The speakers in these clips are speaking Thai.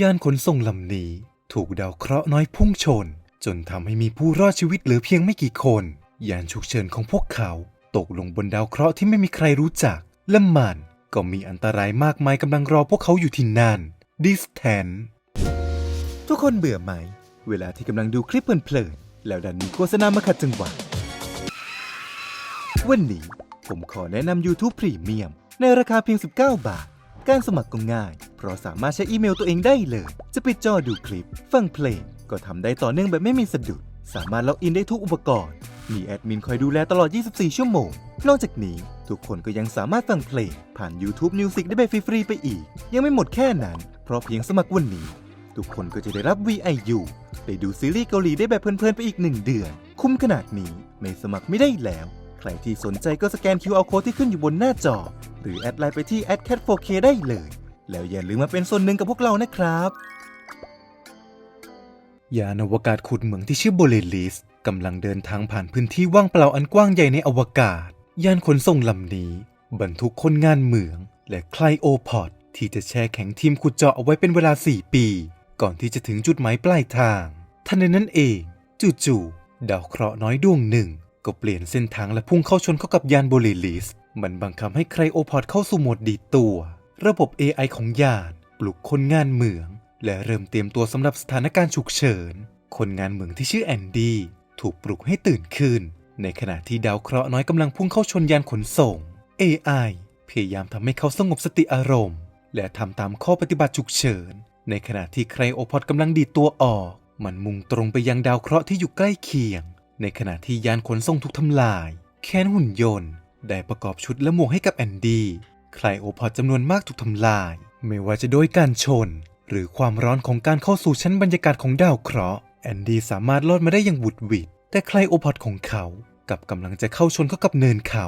ยานขนส่งลำนี้ถูกดาวเคราะห์น้อยพุ่งชน จนทำให้มีผู้รอดชีวิตเหลือเพียงไม่กี่คน ยานฉุกเฉินของพวกเขา ตกลงบนดาวเคราะห์ที่ไม่มีใครรู้จัก และมันก็มีอันตรายมากมายกำลังรอพวกเขาอยู่ที่นั่นดิสแทนทุกคนเบื่อไหม เวลาที่กำลังดูคลิปเพลินๆแล้วดันมีโฆษณามาขัดจังหวะวันนี้ผมขอแนะนำ YouTube Premium ในราคาเพียง 19 บาท การสมัครก็ง่าย เพราะสามารถใช้อีเมลตัวเองได้เลย จะปิดจอดูคลิป ฟังเพลง ก็ทำได้ต่อเนื่องแบบไม่มีสะดุด สามารถล็อกอินได้ทุกอุปกรณ์ มีแอดมินคอยดูแลตลอด 24 ชั่วโมง นอกจากนี้ ทุกคนก็ยังสามารถฟังเพลง ผ่าน YouTube Music ได้แบบฟรีๆไปอีก ยังไม่หมดแค่นั้น เพราะเพียงสมัครวันนี้ ทุกคนก็จะได้รับ VIU ได้ดูซีรีส์เกาหลีได้แบบเพลินๆไปอีก1เดือน คุ้มขนาดนี้ไม่สมัครไม่ได้แล้ว ใครที่สนใจก็สแกน QR Code ที่ขึ้นอยู่บนหน้าจอ หรือแอดไลน์ไปที่ @cat4k ได้เลย แล้วอย่าลืมมาเป็นส่วนหนึ่งกับพวกเรานะครับ ยานอวกาศขุดเหมืองที่ชื่อโบเลลิสกำลังเดินทางผ่านพื้นที่ว่างเปล่าอันกว้างใหญ่ในอวกาศ ยานขนส่งลำนี้บรรทุกคนงานเหมือง และไคลโอพอดที่จะแช่แข็งทีมขุดเจาะเอาไว้เป็นเวลา 4 ปี ก่อนที่จะถึงจุดหมายปลายทางทันใดนั้นเอง จู่ๆดาวเคราะห์น้อยดวงหนึ่ง ก็เปลี่ยนเส้นทางและพุ่งเข้าชนเข้ากับยานโบเลลิส มันบังคับให้ไคลโอพอดเข้าสู่โหมดดีดตัว ระบบ AI ของยานปลุกคนงานเหมือง และเริ่มเตรียมตัวสำหรับสถานการณ์ฉุกเฉิน คนงานเหมืองที่ชื่อแอนดี้ถูกปลุกให้ตื่นขึ้น ในขณะที่ดาวเคราะห์น้อยกำลังพุ่งเข้าชนยานขนส่ง AI พยายามทำให้เขาสงบสติอารมณ์ และทำตามข้อปฏิบัติฉุกเฉิน ในขณะที่ไครโอพอดกำลังดีดตัวออก มันมุ่งตรงไปยังดาวเคราะห์ที่อยู่ใกล้เคียง ในขณะที่ยานขนส่งถูกทำลาย แค้นหุ่นยนต์ได้ประกอบชุดและหมวกให้กับแอนดี้ไคลโอพอดจำนวนมากถูกทำลาย ไม่ว่าจะโดยการชน หรือความร้อนของการเข้าสู่ชั้นบรรยากาศของดาวเคราะห์แอนดี้สามารถรอดมาได้อย่างบุดหวิดแต่ไคลโอพอดของเขากับกำลังจะเข้าชนเข้ากับเนินเขา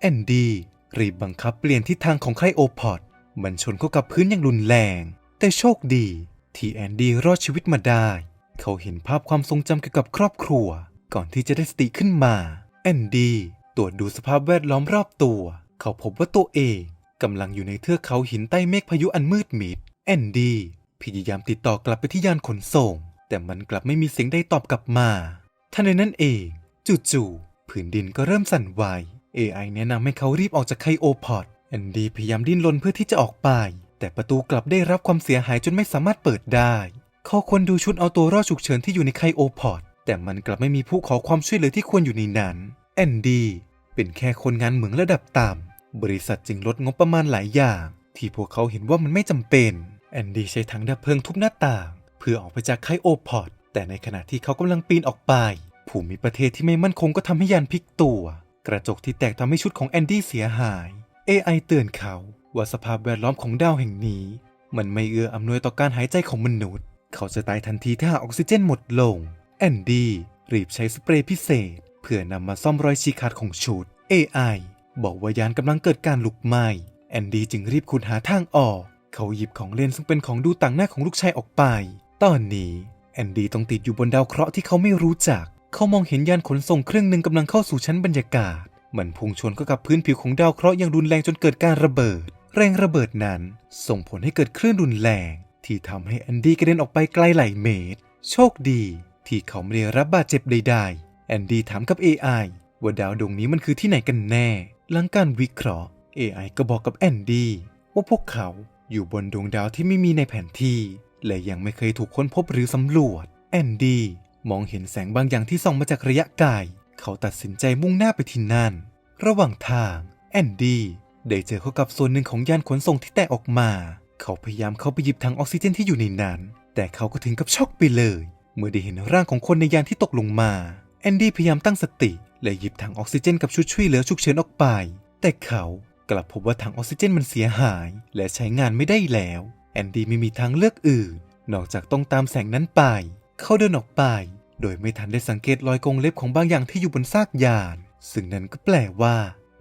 แอนดี้รีบบังคับเปลี่ยนทิศทางของไคลโอพอดมันชนเข้ากับพื้นอย่างรุนแรง แต่โชคดี ที่แอนดี้รอดชีวิตมาได้ เขาเห็นภาพความทรงจำเกี่ยวกับครอบครัว ก่อนที่จะได้สติขึ้นมา แอนดี้ตรวจดูสภาพแวดล้อมรอบตัว เขาพบว่าตัวเองกำลังอยู่ในเทือกเขาหินใต้เมฆพายุอันมืดมิด แอนดี้พยายามติดต่อกลับไปที่ยานขนส่ง แต่มันกลับไม่มีเสียงใดตอบกลับมาทันใดนั้นเองจู่ๆผืนดินก็เริ่มสั่นไหว AI แนะนำให้เขารีบออกจากไคโอพอดแอนดี้พยายามดิ้นรนเพื่อที่จะออกไป แต่ประตูกลับได้รับความเสียหายจนไม่สามารถเปิดได้ เขาควรดูชุดเอาตัวรอดฉุกเฉินที่อยู่ในไคโอพอด แต่มันกลับไม่มีผู้ขอความช่วยเหลือที่ควรอยู่ในนั้น แอนดี้เป็นแค่คนงานเหมืองระดับต่ำ บริษัทจึงลดงบประมาณหลายอย่าง ที่พวกเขาเห็นว่ามันไม่จำเป็น แอนดี้ใช้ถังดับเพลิงทุบหน้าต่าง เพื่อออกไปจากไคโอพอดแต่ในขณะที่เขากำลังปีนออกไป ภูมิประเทศที่ไม่มั่นคงก็ทำให้ยานพลิกตัว กระจกที่แตกทำให้ชุดของแอนดี้เสียหาย AI เตือนเขาว่าสภาพแวดล้อมของดาวแห่งนี้ มันไม่เอื้ออำนวยต่อการหายใจของมนุษย์ เขาจะตายทันทีถ้าออกซิเจนหมดลง แอนดี้รีบใช้สเปรย์พิเศษ เพื่อนำมาซ่อมรอยฉีกขาดของชุด AI บอกว่ายานกำลังเกิดการลุกไหม้แอนดี้จึงรีบขุดหาทางออก เขาหยิบของเล่นซึ่งเป็นของดูต่างหน้าของลูกชายออกไป ตอนนี้แอนดี้ต้องติดอยู่บนดาวเคราะห์ที่เขาไม่รู้จัก เขามองเห็นยานขนส่งเครื่องหนึ่งกำลังเข้าสู่ชั้นบรรยากาศ มันพุ่งชนเข้ากับพื้นผิวของดาวเคราะห์อย่างรุนแรงจนเกิดการระเบิด แรงระเบิดนั้น ส่งผลให้เกิดคลื่นรุนแรง ที่ทำให้แอนดี้กระเด็นออกไปไกลหลายเมตร โชคดี ที่เขาไม่ได้รับบาดเจ็บใดๆ แอนดี้ถามกับ AI ว่าดาวดวงนี้มันคือที่ไหนกันแน่ หลังการวิเคราะห์ AI ก็บอกกับแอนดี้ว่าพวกเขาอยู่บนดวงดาวที่ไม่มีในแผนที่ และยังไม่เคยถูกค้นพบหรือสำรวจ แอนดี้มองเห็นแสงบางอย่างที่ส่องมาจากระยะไกล เขาตัดสินใจมุ่งหน้าไปที่นั่น ระหว่างทางแอนดี้ได้เจอเข้ากับส่วนหนึ่งของยานขนส่งที่แตกออกมา เขาพยายามเข้าไปหยิบถังออกซิเจนที่อยู่ในนั้น แต่เขาก็ถึงกับช็อกไปเลย เมื่อได้เห็นร่างของคนในยานที่ตกลงมา แอนดี้พยายามตั้งสติและหยิบถังออกซิเจนกับชุดช่วยเหลือฉุกเฉินออกไป แต่เขากลับพบว่าถังออกซิเจนมันเสียหาย และใช้งานไม่ได้แล้ว แอนดี้ไม่มีทางเลือกอื่น นอกจากต้องตามแสงนั้นไป เขาเดินออกไป โดยไม่ทันได้สังเกตรอยกรงเล็บของบางอย่างที่อยู่บนซากยาน ซึ่งนั่นก็แปลว่า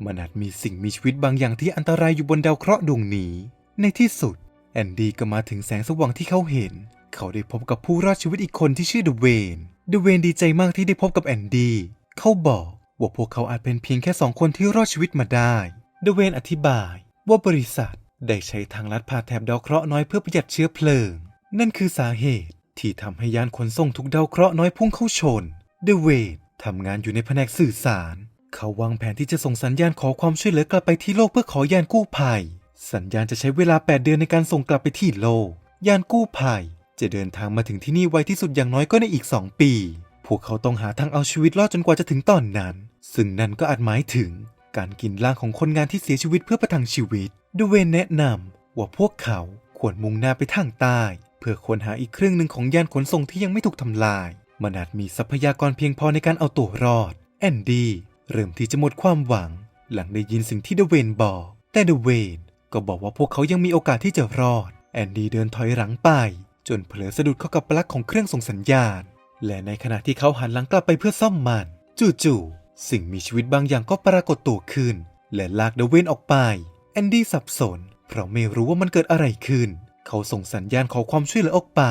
มันอาจมีสิ่งมีชีวิตบางอย่างที่อันตรายอยู่บนดาวเคราะห์ดวงนี้ ในที่สุด แอนดี้ก็มาถึงแสงสว่างที่เขาเห็น เขาได้พบกับผู้รอดชีวิตอีกคนที่ชื่อเดเวนเดเวนดีใจมากที่ได้พบกับแอนดี้เขาบอกว่าพวกเขาอาจเป็นเพียงแค่สองคนที่รอดชีวิตมาได้เดเวนอธิบายว่าบริษัทได้ใช้ทางลัดผ่านแถบดาวเคราะห์น้อยเพื่อประหยัดเชื้อเพลิง นั่นคือสาเหตุที่ทำให้ยานขนส่งทุกดาวเคราะห์น้อยพุ่งเข้าชน เดเวดทำงานอยู่ในแผนกสื่อสาร เขาวางแผนที่จะส่งสัญญาณขอความช่วยเหลือกลับไปที่โลกเพื่อขอยานกู้ภัย สัญญาณจะใช้เวลา 8 เดือนในการส่งกลับไปที่โลก ยานกู้ภัย จะเดินทางมาถึงที่นี่ไวที่สุดอย่างน้อยก็ในอีก 2 ปี พวกเขาต้องหาทางเอาชีวิตรอดจนกว่าจะถึงตอนนั้น ซึ่งนั่นก็อาจหมายถึง การกินร่างของคนงานที่เสียชีวิตเพื่อประทังชีวิตเดเวนแนะนำว่าพวกเขาควรมุ่งหน้าไปทางใต้ เพื่อค้นหาอีกครึ่งหนึ่งของยานขนส่งที่ยังไม่ถูกทำลาย มันอาจมีทรัพยากรเพียงพอในการเอาตัวรอด แอนดี้เริ่มที่จะหมดความหวัง หลังได้ยินสิ่งที่เดเวนบอก แต่เดเวนก็บอกว่าพวกเขายังมีโอกาสที่จะรอด แอนดี้เดินถอยหลังไป จนเผลอสะดุดเข้ากับปลั๊กของเครื่องส่งสัญญาณ และในขณะที่เขาหันหลังกลับไปเพื่อซ่อมมัน จู่ๆสิ่งมีชีวิตบางอย่างก็ปรากฏตัวขึ้น และลากเดเวนออกไปแอนดี้สับสน เพราะไม่รู้ว่ามันเกิดอะไรขึ้น เขาส่งสัญญาณขอความช่วยเหลือออกไป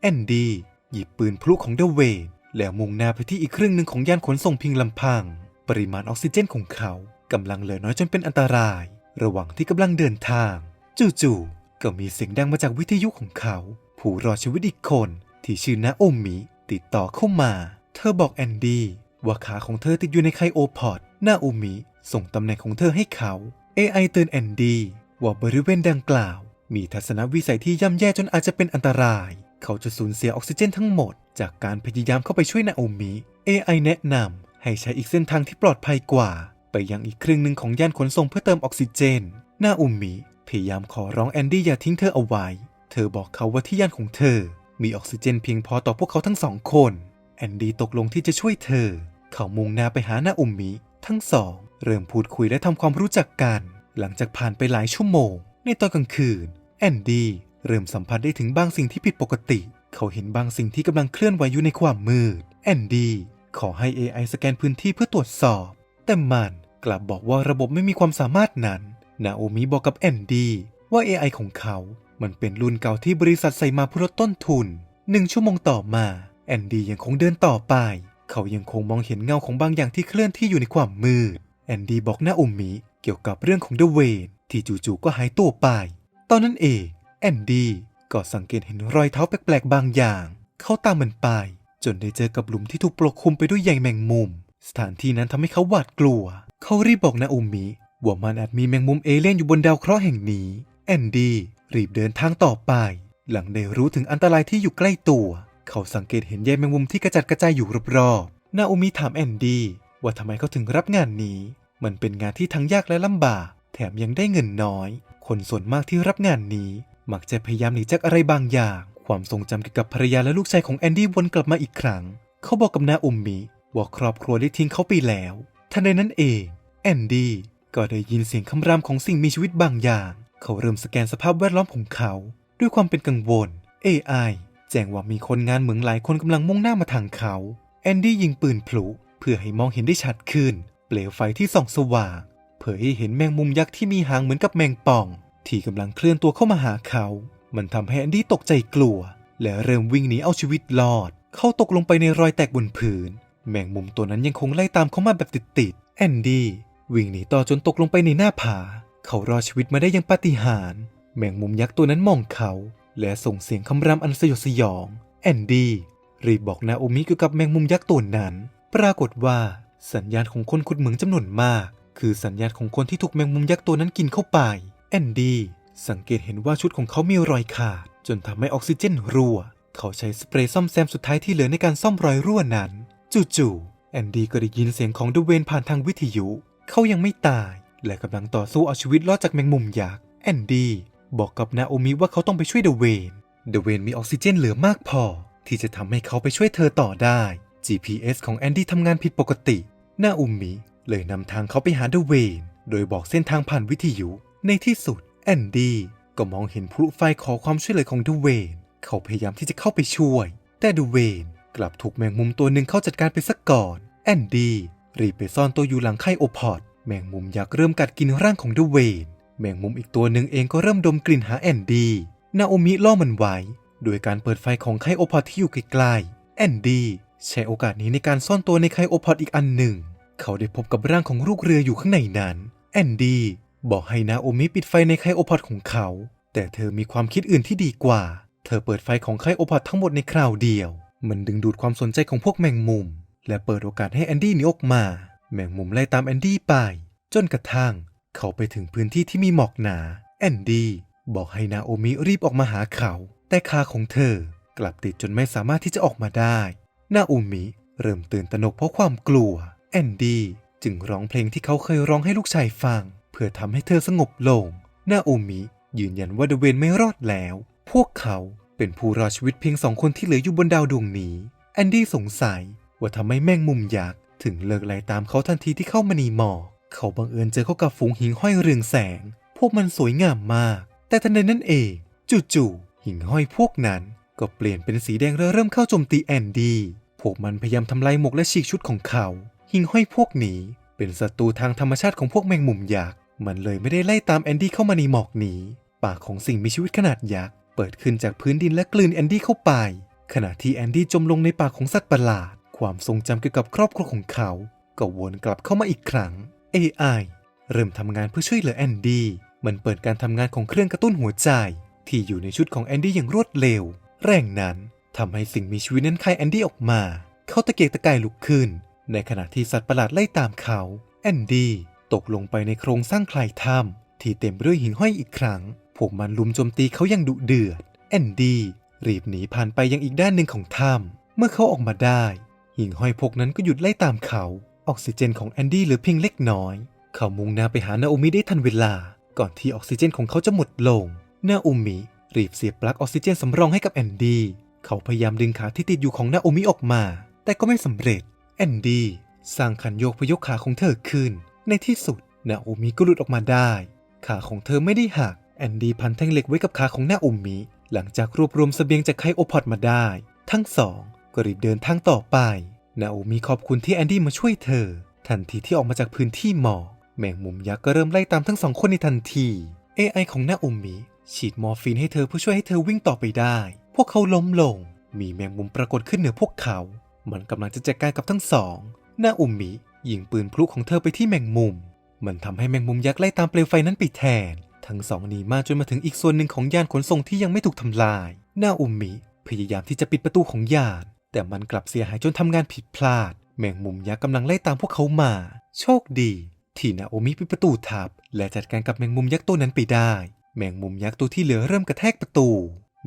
แอนดี้หยิบปืนพลุของเดเวนแล้วมุ่งหน้าไปที่อีกครึ่งหนึ่งของยานขนส่งเพียงลำพัง ปริมาณออกซิเจนของเขากำลังเหลือน้อยจนเป็นอันตราย ระหว่างที่กำลังเดินทาง จู่ๆก็มีเสียงดังมาจากวิทยุของเขา ผู้รอดชีวิตอีกคนที่ชื่อนาโอมิติดต่อเข้ามา เธอบอกแอนดี้ว่าขาของเธอติดอยู่ในไคโอพอดนาโอมิส่งตำแหน่งของเธอให้เขา AI เตือนแอนดี้ว่าบริเวณดังกล่าว มีทัศนวิสัยที่ย่ำแย่จนอาจจะเป็นอันตราย เขาจะสูญเสียออกซิเจนทั้งหมด จากการพยายามเข้าไปช่วยนาโอมิ AI แนะนำให้ใช้อีกเส้นทางที่ปลอดภัยกว่า ไปยังอีกครึ่งหนึ่งของยานขนส่งเพื่อเติมออกซิเจนนาโอมิพยายามขอร้องแอนดี้อย่าทิ้งเธอเอาไว้ เธอบอกเขาว่าที่ยานของเธอ มีออกซิเจนเพียงพอต่อพวกเขาทั้งสองคน แอนดี้ตกลงที่จะช่วยเธอ เขามุ่งหน้าไปหานาโอมิ ทั้งสอง เริ่มพูดคุยและทำความรู้จักกัน หลังจากผ่านไปหลายชั่วโมง ในตอนกลางคืน แอนดี้เริ่มสัมผัสได้ถึงบางสิ่งที่ผิดปกติ เขาเห็นบางสิ่งที่กำลังเคลื่อนไหวอยู่ในความมืด แอนดี้ขอให้ AI สแกนพื้นที่เพื่อตรวจสอบ แต่มันกลับบอกว่าระบบไม่มีความสามารถนั้น นาโอมิบอกกับแอนดี้ว่า AI ของเขา มันเป็นรุ่นเก่าที่บริษัทใส่มาเพื่อลดต้นทุนหนึ่งชั่วโมงต่อมาแอนดี้ยังคงเดินต่อไป เขายังคงมองเห็นเงาของบางอย่างที่เคลื่อนที่อยู่ในความมืด แอนดี้บอกนาโอมิเกี่ยวกับเรื่องของเดเวนที่จู่ๆก็หายตัวไป ตอนนั้นเองแอนดี้ก็สังเกตเห็นรอยเท้าแปลกๆบางอย่าง เขาตามมันไป จนได้เจอกับหลุมที่ถูกปกคลุมไปด้วยใยแมงมุม สถานที่นั้นทำให้เขาหวาดกลัว เขารีบบอกนาโอมิว่ามันอาจมีแมงมุมเอเลี่ยนอยู่บนดาวเคราะห์แห่งนี้ แอนดี้ รีบเดินทางต่อไป หลังได้รู้ถึงอันตรายที่อยู่ใกล้ตัว เขาสังเกตเห็นใยแมงมุมที่กระจัดกระจายอยู่รอบๆนาโอมิถามแอนดี้ว่าทำไมเขาถึงรับงานนี้ มันเป็นงานที่ทั้งยากและลำบาก แถมยังได้เงินน้อย คนส่วนมากที่รับงานนี้ มักจะพยายามหนีจากอะไรบางอย่าง ความทรงจำเกี่ยวกับภรรยาและลูกชายของแอนดี้วนกลับมาอีกครั้ง เขาบอกกับนาโอมิว่าครอบครัวได้ทิ้งเขาไปแล้วทันใดนั้นเอง แอนดี้ก็ได้ยินเสียงคำรามของสิ่งมีชีวิตบางอย่าง เขาเริ่มสแกนสภาพแวดล้อมของเขา ด้วยความเป็นกังวล AI แจ้งว่ามีคนงานเหมืองหลายคนกำลังมุ่งหน้ามาทางเขา แอนดี้ยิงปืนพลุเพื่อให้มองเห็นได้ชัดขึ้น เปลวไฟที่ส่องสว่างเผยให้เห็นแมงมุมยักษ์ที่มีหางเหมือนกับแมงป่อง ที่กำลังเคลื่อนตัวเข้ามาหาเขา มันทำให้แอนดี้ตกใจกลัว และเริ่มวิ่งหนีเอาชีวิตรอด เขาตกลงไปในรอยแตกบนพื้นแมงมุมตัวนั้นยังคงไล่ตามเขามาแบบติดๆแอนดี้วิ่งหนีต่อจนตกลงไปในหน้าผา เขารอดชีวิตมาได้อยังปาฏิหาริย์แมงมุมยักษ์ตัวนั้นมองเขา และส่งเสียงคำรามอันสยดสยอง แอนดี้รีบบอกนาโอมิเกี่ยวกับแมงมุมยักษ์ตัวนั้น ปรากฏว่า สัญญาณของคนขุดเหมืองจำนวนมาก คือสัญญาณของคนที่ถูกแมงมุมยักษ์ตัวนั้นกินเข้าไป แอนดี้สังเกตเห็นว่าชุดของเขามีรอยขาด จนทำให้ออกซิเจนรั่ว เขาใช้สเปรย์ซ่อมแซมสุดท้ายที่เหลือในการซ่อมรอยรั่วนั้น จู่ๆแอนดี้ก็ได้ยินเสียงของเดเวนผ่านทางวิทยุ เขายังไม่ตาย และกำลังต่อสู้เอาชีวิตรอดจากแมงมุมยักษ์แอนดี้บอกกับนาโอมิว่าเขาต้องไปช่วยเดเวนเดเวนมีออกซิเจนเหลือมากพอ ที่จะทำให้เขาไปช่วยเธอต่อได้ GPS ของแอนดี้ทำงานผิดปกตินาอุมิเลยนำทางเขาไปหาเดเวน โดยบอกเส้นทางผ่านวิทยุ ในที่สุดแอนดี้ก็มองเห็นพลุไฟขอความช่วยเหลือของเดเวน เขาพยายามที่จะเข้าไปช่วย แต่เดเวนกลับถูกแมงมุมตัวหนึ่งเข้าจัดการไปซะก่อน แอนดี้รีบไปซ่อนตัวอยู่หลังไข่โอพอด แมงมุมยักษ์เริ่มกัดกินร่างของเดเวนแมงมุมอีกตัวหนึ่งเองก็เริ่มดมกลิ่นหาแอนดี้นาโอมิล่อมันไว้โดยการเปิดไฟของไข่โอพอดที่อยู่ใกล้ๆแอนดี้ใช้โอกาสนี้ในการซ่อนตัวในไข่โอพอดอีกอันหนึ่ง เขาได้พบกับร่างของลูกเรืออยู่ข้างในนั้นแอนดี้บอกให้นาโอมิปิดไฟในไข่โอพอดของเขา แต่เธอมีความคิดอื่นที่ดีกว่าเธธอเปิดไฟของไคโอพอดทั้งหมดในคราวเดียว มันดึงดูดความสนใจของพวกแมงมุม และเปิดโอกาสให้แอนดี้หนีออกมา แมงมุมไล่ตามแอนดี้ไป จนกระทั่ง เขาไปถึงพื้นที่ที่มีหมอกหนา แอนดี้บอกให้นาโอมิรีบออกมาหาเขา แต่ขาของเธอกลับติดจนไม่สามารถที่จะออกมาได้ นาโอมิเริ่มตื่นตระหนกเพราะความกลัว แอนดี้จึงร้องเพลงที่เขาเคยร้องให้ลูกชายฟัง เพื่อทำให้เธอสงบลง นาโอมิยืนยันว่าเดเวนไม่รอดแล้ว พวกเขาเป็นผู้รอดชีวิตเพียงสองคนที่เหลืออยู่บนดาวดวงนี้ แอนดี้สงสัยว่าทำไมแมงมุมยักษ์ ถึงเลิกไล่ตามเขาทันทีที่เข้ามาในหมอกเขาบังเอิญเจอเข้ากับฝูงหิ่งห้อยเรืองแสง พวกมันสวยงามมาก แต่ทันใดนั้นเองจู่ๆหิ่งห้อยพวกนั้น ก็เปลี่ยนเป็นสีแดงและเริ่มเข้าโจมตีแอนดี้ พวกมันพยายามทำลายหมวกและฉีกชุดของเขา หิ่งห้อยพวกนี้เป็นศัตรูทางธรรมชาติของพวกแมงมุมยักษ์ มันเลยไม่ได้ไล่ตามแอนดี้เข้ามาในหมอกนี้ ปากของสิ่งมีชีวิตขนาดยักษ์เปิดขึ้นจากพื้นดินและกลืนแอนดี้เข้าไป ขณะที่แอนดี้จมลงในปากของสัตว์ประหลาด ความทรงจำเกี่ยวกับครอบครัวของเขา ก็วนกลับเข้ามาอีกครั้ง AI เริ่มทำงานเพื่อช่วยเหลือแอนดี้ มันเปิดการทำงานของเครื่องกระตุ้นหัวใจ ที่อยู่ในชุดของแอนดี้อย่างรวดเร็ว แรงนั้นทำให้สิ่งมีชีวิตนั้นคายแอนดี้ออกมา เขาตะเกียกตะกายลุกขึ้น ในขณะที่สัตว์ประหลาดไล่ตามเขา แอนดี้ตกลงไปในโครงสร้างคลายถ้ำที่เต็มไปด้วยหิ่งห้อยอีกครั้ง พวกมันลุมโจมตีเขาอย่างดุเดือด แอนดี้รีบหนีผ่านไปยังอีกด้านหนึ่งของถ้ำเมื่อเขาออกมาได้ หิ่งห้อยพวกนั้นก็หยุดไล่ตามเขา ออกซิเจนของแอนดี้เหลือเพียงเล็กน้อย เขามุ่งหน้าไปหานาโอมิได้ทันเวลา ก่อนที่ออกซิเจนของเขาจะหมดลง นาโอมิรีบเสียบปลั๊กออกซิเจนสำรองให้กับแอนดี้ เขาพยายามดึงขาที่ติดอยู่ของนาโอมิออกมา แต่ก็ไม่สำเร็จ แอนดี้สร้างขันโยกพยกขาของเธอขึ้น ในที่สุดนาโอมิก็หลุดออกมาได้ ขาของเธอไม่ได้หัก แอนดี้พันแท่งเหล็กไว้กับขาของนาโอมิ หลังจากรวบรวมเสบียงจากไคโอพอดมาได้ ทั้งสอง ก็รีบเดินทางต่อไป นาโอมิขอบคุณที่แอนดี้มาช่วยเธอ ทันทีที่ออกมาจากพื้นที่หมอกแมงมุมยักษ์ก็เริ่มไล่ตามทั้งสองคนในทันที AI ของนาโอมิฉีดมอร์ฟีนให้เธอเพื่อช่วยให้เธอวิ่งต่อไปได้ พวกเขาล้มลง มีแมงมุมปรากฏขึ้นเหนือพวกเขา มันกำลังจะจัดการกับทั้งสองนาโอมิยิงปืนพลุของเธอไปที่แมงมุม มันทำให้แมงมุมยักษ์ไล่ตามเปลวไฟนั้นไปแทน ทั้งสองหนีมาจนมาถึงอีกส่วนหนึ่งของยานขนส่งที่ยังไม่ถูกทำลายนาโอมิพยายามที่จะปิดประตูของยาน แต่มันกลับเสียหายจนทำงานผิดพลาด แมงมุมยักษ์กำลังไล่ตามพวกเขามา โชคดีที่นาโอมิปิดประตูทับ และจัดการกับแมงมุมยักษ์ตัวนั้นไปได้ แมงมุมยักษ์ตัวที่เหลือเริ่มกระแทกประตู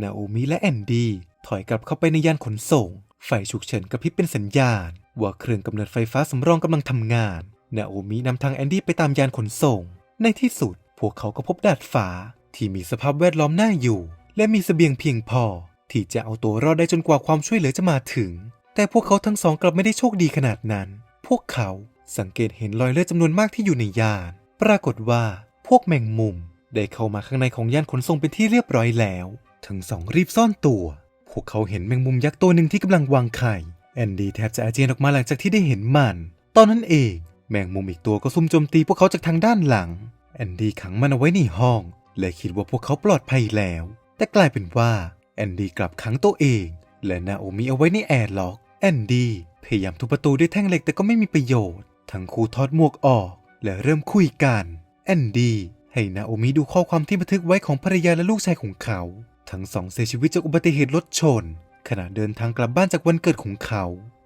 นาโอมิและแอนดี้ถอยกลับเข้าไปในยานขนส่ง ไฟฉุกเฉินกระพริบเป็นสัญญาณ ว่าเครื่องกำเนิดไฟฟ้าสำรองกำลังทำงาน นาโอมินำทางแอนดี้ไปตามยานขนส่ง ในที่สุด พวกเขาก็พบดาดฟ้าที่มีสภาพแวดล้อมน่าอยู่ และมีเสบียงเพียงพอ ที่จะเอาตัวรอดได้จนกว่าความช่วยเหลือจะมาถึง แต่พวกเขาทั้งสองกลับไม่ได้โชคดีขนาดนั้น พวกเขาสังเกตเห็นรอยเลือดจำนวนมากที่อยู่ในยาน ปรากฏว่าพวกแมงมุมได้เข้ามาข้างในของยานขนส่งเป็นที่เรียบร้อยแล้ว ทั้งสองรีบซ่อนตัว พวกเขาเห็นแมงมุมยักษ์ตัวหนึ่งที่กำลังวางไข่ แอนดี้แทบจะอาเจียนออกมาหลังจากที่ได้เห็นมัน ตอนนั้นเอง แมงมุมอีกตัวก็ซุ่มโจมตีพวกเขาจากทางด้านหลัง แอนดี้ขังมันเอาไว้ในห้อง และคิดว่าพวกเขาปลอดภัยแล้ว แต่กลายเป็นว่า แอนดี้กลับขังตัวเอง และนาโอมิเอาไว้ในแอร์ล็อก แอนดี้พยายามทุบประตูด้วยแท่งเหล็กแต่ก็ไม่มีประโยชน์ ทั้งคู่ถอดหมวกออก และเริ่มคุยกัน แอนดี้ให้นาโอมิดูข้อความที่บันทึกไว้ของภรรยาและลูกชายของเขา ทั้งสองเสียชีวิตจากอุบัติเหตุรถชน ขณะเดินทางกลับบ้านจากวันเกิดของเขา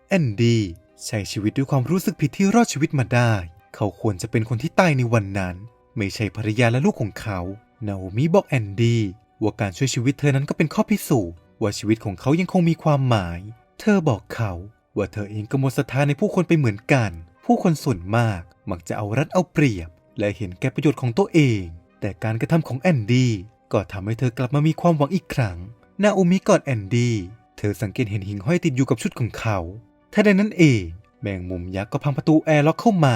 แอนดี้ใช้ชีวิตด้วยความรู้สึกผิดที่รอดชีวิตมาได้ เขาควรจะเป็นคนที่ตายในวันนั้น ไม่ใช่ภรรยาและลูกของเขา นาโอมิบอกแอนดี้ ว่าการช่วยชีวิตเธอนั้นก็เป็นข้อพิสูจน์ว่าชีวิตของเขายังคงมีความหมาย เธอบอกเขาว่าเธอเองก็หมดศรัทธาในผู้คนไปเหมือนกัน ผู้คนส่วนมากมักจะเอารัดเอาเปรียบ และเห็นแก่ประโยชน์ของตัวเอง แต่การกระทำของแอนดี้ก็ทำให้เธอกลับมามีความหวังอีกครั้ง นาโอมิกอดแอนดี้ เธอสังเกตเห็นหิ่งห้อยติดอยู่กับชุดของเขาทันใดนั้นเอง แมงมุมยักษ์ก็พังประตูแอร์ล็อกเข้ามา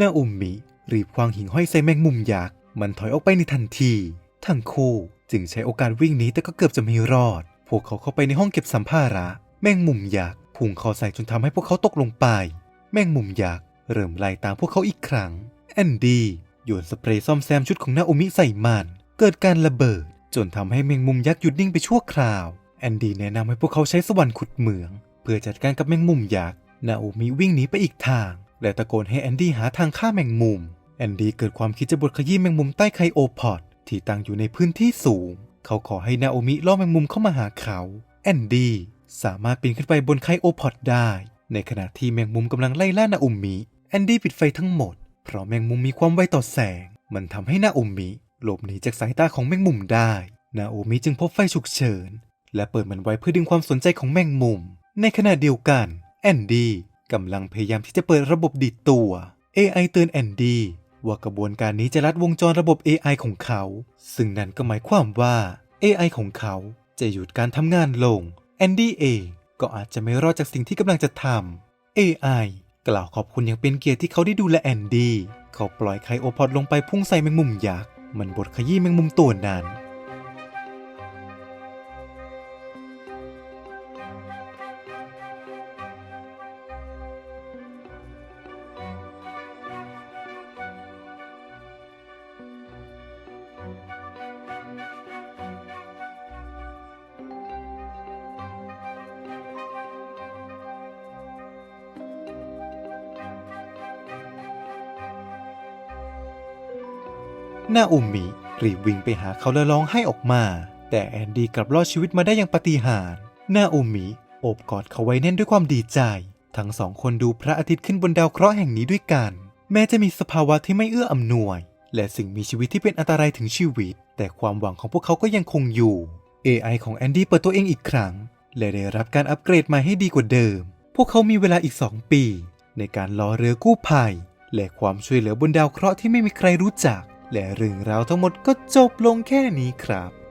นาโอมิรีบควางหิ่งห้อยใส่แมงมุมยักษ์ มันถอยออกไปในทันที ทั้งคู่ จึงใช้โอกาสวิ่งหนีแต่ก็เกือบจะไม่รอด พวกเขาเข้าไปในห้องเก็บสัมภาระ แมงมุมยักษ์พุ่งเข้าใส่จนทำให้พวกเขาตกลงไป แมงมุมยักษ์เริ่มไล่ตามพวกเขาอีกครั้ง แอนดี้โยนสเปรย์ซ่อมแซมชุดของนาโอมิใส่มันเกิดการระเบิด จนทำให้แมงมุมยักษ์หยุดนิ่งไปชั่วคราว แอนดี้แนะนำให้พวกเขาใช้สวรรค์ขุดเหมือง เพื่อจัดการกับแมงมุมยักษ์นาโอมิวิ่งหนีไปอีกทาง และตะโกนให้แอนดี้หาทางฆ่าแมงมุม แอนดี้เกิดความคิดจะบดขยี้แมงมุมใต้ไคโอพอด ที่ตั้งอยู่ในพื้นที่สูง เขาขอให้นาโอมิล่อแมงมุมเข้ามาหาเขา แอนดี้สามารถปีนขึ้นไปบนไคโอพอดได้ ในขณะที่แมงมุมกำลังไล่ล่านาโอมิ แอนดี้ปิดไฟทั้งหมด เพราะแมงมุมมีความไวต่อแสง มันทำให้นาโอมิหลบหนีจากสายตาของแมงมุมได้ นาโอมิจึงพบไฟฉุกเฉิน และเปิดมันไว้เพื่อดึงความสนใจของแมงมุม ในขณะเดียวกัน แอนดี้กำลังพยายามที่จะเปิดระบบดีดตัว AI เตือนแอนดี้ ว่ากระบวนการนี้จะลัดวงจรระบบ AI ของเขา ซึ่งนั่นก็หมายความว่า AI ของเขาจะหยุดการทำงานลงแอนดี้เองก็อาจจะไม่รอดจากสิ่งที่กำลังจะทำ AI กล่าวขอบคุณอย่างเป็นเกียรติที่เขาได้ดูแลแอนดี้เขาปล่อยไคโอพอดลงไปพุ่งใส่แมงมุมยักษ์มันบดขยี้แมงมุมตัวนั้น นาอุมิรีบวิ่งไปหาเขาและร้องไห้ออกมา แต่แอนดี้กลับรอดชีวิตมาได้อย่างปาฏิหาริย์นาอุมิโอบกอดเขาไว้แน่นด้วยความดีใจ ทั้งสองคนดูพระอาทิตย์ขึ้นบนดาวเคราะห์แห่งนี้ด้วยกัน แม้จะมีสภาวะที่ไม่เอื้ออำนวย และสิ่งมีชีวิตที่เป็นอันตรายถึงชีวิต แต่ความหวังของพวกเขาก็ยังคงอยู่ AI ของแอนดี้เปิดตัวเองอีกครั้ง และได้รับการอัปเกรดมาให้ดีกว่าเดิม พวกเขามีเวลาอีก 2 ปี ในการลอเรือกู้ภัย และความช่วยเหลือบนดาวเคราะห์ที่ไม่มีใครรู้จัก และเรื่องราวทั้งหมดก็จบลงแค่นี้ครับ